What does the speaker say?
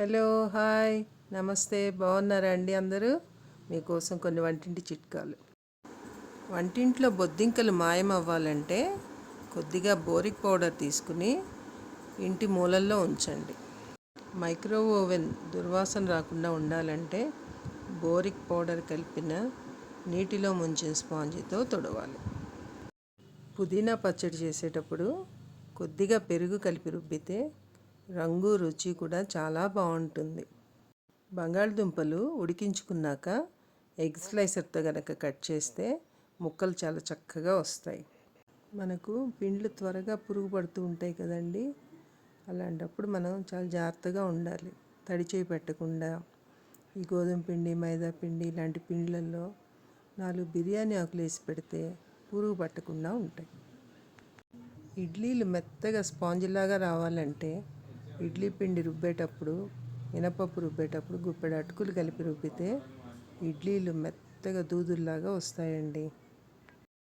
Hello hi. నమస్తే. బాగున్నారా అండి అందరూ? మీకోసం కొన్ని వంటింటి చిట్కాలు. వంటింట్లో బొద్దింకలు మాయం అవ్వాలంటే కొద్దిగా బోరిక్ పౌడర్ తీసుకుని ఇంటి మూలల్లో ఉంచండి. మైక్రో ఓవెన్ దుర్వాసన రాకుండా ఉండాలంటే బోరిక్ పౌడర్ కలిపిన నీటిలో ముంచిన స్పాంజితో తుడవాలి. పుదీనా పచ్చడి చేసేటప్పుడు కొద్దిగా పెరుగు కలిపి రుబ్బితే రంగు రుచి కూడా చాలా బాగుంటుంది. బంగాళదుంపలు ఉడికించుకున్నాక ఎగ్ స్లైసర్తో కనుక కట్ చేస్తే ముక్కలు చాలా చక్కగా వస్తాయి. మనకు పిండ్లు త్వరగా పురుగు పడుతూ ఉంటాయి కదండి. అలాంటప్పుడు మనం చాలా జాగ్రత్తగా ఉండాలి. తడి చేయి పెట్టకుండా ఈ గోధుమ పిండి మైదా పిండి ఇలాంటి పిండ్లల్లో నాలుగు బిర్యానీ ఆకులు వేసి పెడితే పురుగు పట్టకుండా ఉంటాయి. ఇడ్లీలు మెత్తగా స్పాంజిలాగా రావాలంటే ఇడ్లీ పిండి రుబ్బేటప్పుడు మినపప్పు రుబ్బేటప్పుడు గుప్పెడు అటుకులు కలిపి రుబ్బితే ఇడ్లీలు మెత్తగా దూదుల్లాగా వస్తాయండి.